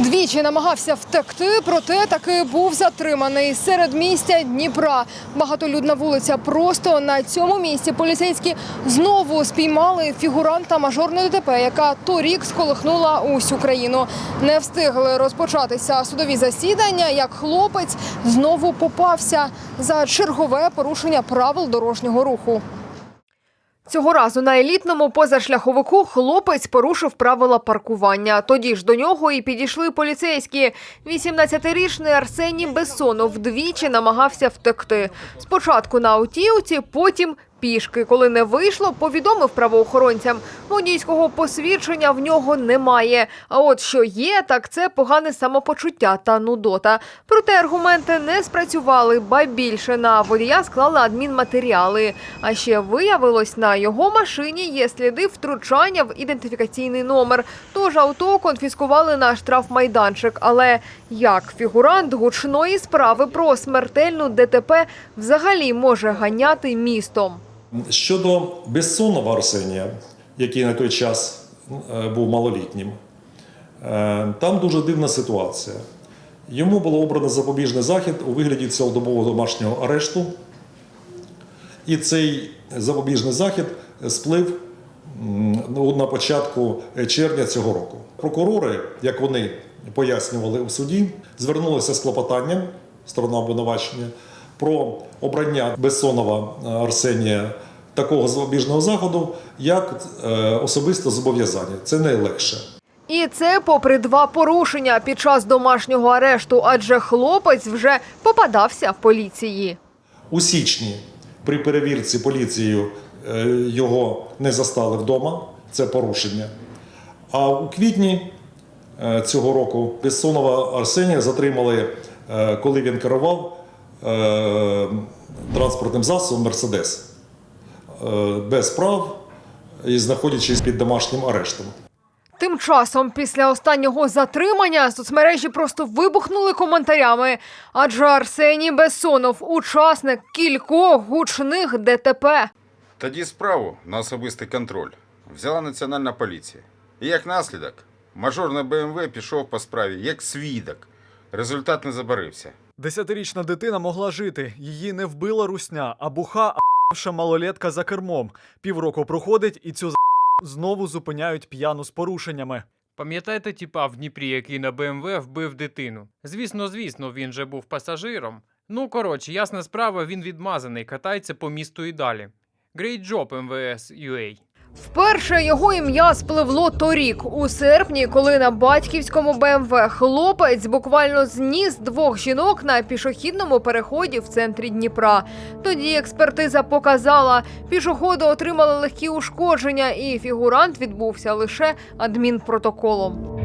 Двічі намагався втекти, проте таки був затриманий серед містя Дніпра. Багатолюдна вулиця. Просто на цьому місці поліцейські знову спіймали фігуранта мажорної ДТП, яка торік сколихнула усю країну. Не встигли розпочатися судові засідання, як хлопець знову попався за чергове порушення правил дорожнього руху. Цього разу на елітному позашляховику хлопець порушив правила паркування. Тоді ж до нього і підійшли поліцейські. 18-річний Арсеній Бессонов вдвічі намагався втекти. Спочатку на автівці, потім пішки. Коли не вийшло, повідомив правоохоронцям. Водійського посвідчення в нього немає. А от що є, так це погане самопочуття та нудота. Проте аргументи не спрацювали, ба більше на водія склали адмінматеріали. А ще виявилось, на його машині є сліди втручання в ідентифікаційний номер. Тож авто конфіскували на штрафмайданчик. Але як фігурант гучної справи про смертельну ДТП взагалі може ганяти містом? Щодо Безсонова Арсенія, який на той час е, був малолітнім, е, там дуже дивна ситуація. Йому було обрано запобіжний захід у вигляді цілодобового домашнього арешту. І цей запобіжний захід сплив ну, на початку червня цього року. Прокурори, як вони пояснювали у суді, звернулися з клопотанням сторона обвинувачення про обрання Бессонова е, Арсенія такого запобіжного заходу, як е, особисте зобов'язання. Це найлегше. І це попри два порушення під час домашнього арешту, адже хлопець вже попадався поліції. У січні при перевірці поліцією е, його не застали вдома, це порушення. А у квітні цього року Бессонова Арсенія затримали, коли він керував транспортним засобом Мерседес е, без прав і знаходячись під домашнім арештом. Тим часом, після останнього затримання, соцмережі просто вибухнули коментарями. Адже Арсеній Бессонов учасник кількох гучних ДТП. Тоді справу на особистий контроль взяла Національна поліція. І як наслідок, мажор на БМВ пішов по справі як свідок. Результат не забарився. Десятирічна дитина могла жити. Її не вбила русня, а буха а**вша малолетка за кермом. Півроку проходить, і цю з**, знову зупиняють п'яну з порушеннями. Пам'ятаєте тіпа в Дніпрі, який на БМВ вбив дитину? Звісно, звісно, він же був пасажиром. Ну, коротше, ясна справа, він відмазаний, катається по місту і далі. Great job, МВС UA. Вперше його ім'я спливло торік, у серпні, коли на батьківському БМВ хлопець буквально зніс двох жінок на пішохідному переході в центрі Дніпра. Тоді експертиза показала, пішоходи отримали легкі ушкодження, і фігурант відбувся лише адмінпротоколом.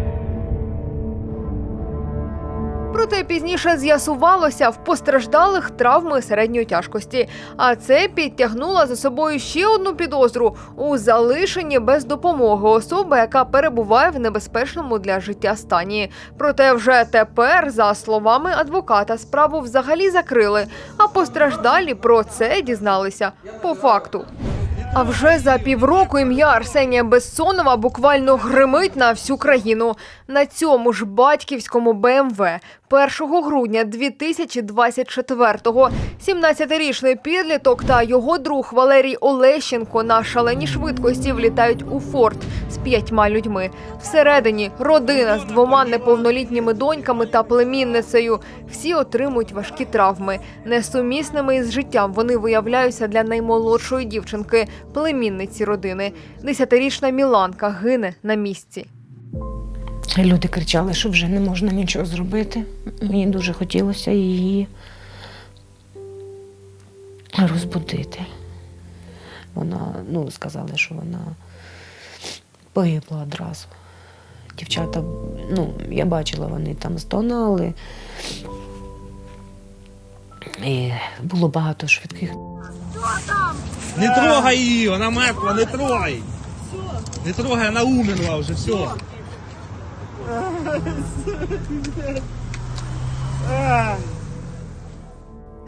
Проте пізніше з'ясувалося в постраждалих травми середньої тяжкості. А це підтягнуло за собою ще одну підозру у залишенні без допомоги особи, яка перебуває в небезпечному для життя стані. Проте вже тепер, за словами адвоката, справу взагалі закрили. А постраждалі про це дізналися по факту. А вже за півроку ім'я Арсенія Бессонова буквально гримить на всю країну. На цьому ж батьківському БМВ 1 грудня 2024-го 17-річний підліток та його друг Валерій Олещенко на шаленій швидкості влітають у форт з п'ятьма людьми. Всередині родина з двома неповнолітніми доньками та племінницею. Всі отримують важкі травми. Несумісними із життям вони виявляються для наймолодшої дівчинки, племінниці родини. Десятирічна Міланка гине на місці. Люди кричали, що вже не можна нічого зробити. Мені дуже хотілося її розбудити. Вона, ну, сказали, що вона погибла одразу. Дівчата, ну, я бачила, вони там стонали. І було багато швидких. Не трогай її, вона мертва, не трогай. Не трогай, вона умерла вже, все. Ah.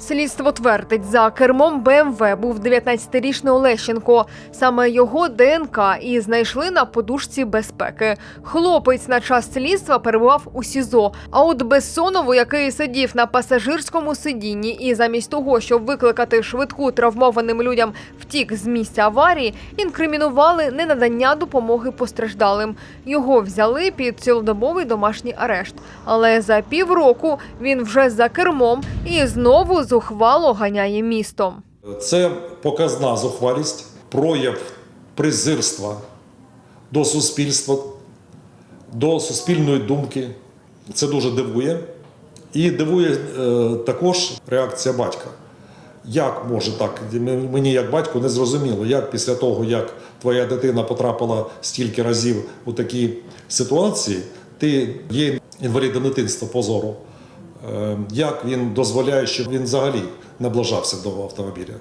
Слідство твердить, за кермом БМВ був 19-річний Олещенко. Саме його ДНК і знайшли на подушці безпеки. Хлопець на час слідства перебував у СІЗО. А от Бессонову, який сидів на пасажирському сидінні, і замість того, щоб викликати швидку травмованим людям, втік з місця аварії, інкримінували ненадання допомоги постраждалим. Його взяли під цілодобовий домашній арешт. Але за півроку він вже за кермом і знову зухвало ганяє містом. Це показна зухвалість, прояв презирства до суспільства, до суспільної думки. Це дуже дивує. І дивує е, також реакція батька. Як може так? Мені як батьку не зрозуміло, як після того, як твоя дитина потрапила стільки разів у такі ситуації, ти є інвалідом дитинства позору. Е, Як він дозволяє, щоб він взагалі наближався до автомобіля?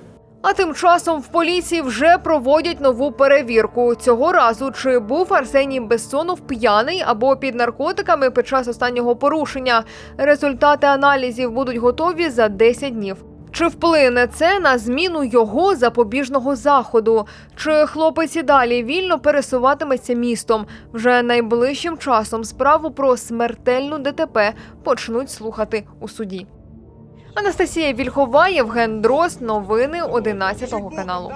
А тим часом в поліції вже проводять нову перевірку. Цього разу чи був Арсеній Бессонов п'яний або під наркотиками під час останнього порушення. Результати аналізів будуть готові за 10 днів. Чи вплине це на зміну його запобіжного заходу? Чи хлопець і далі вільно пересуватиметься містом? Вже найближчим часом справу про смертельну ДТП почнуть слухати у суді. Анастасія Вільхова, Євген Дрозд. Новини 11 каналу.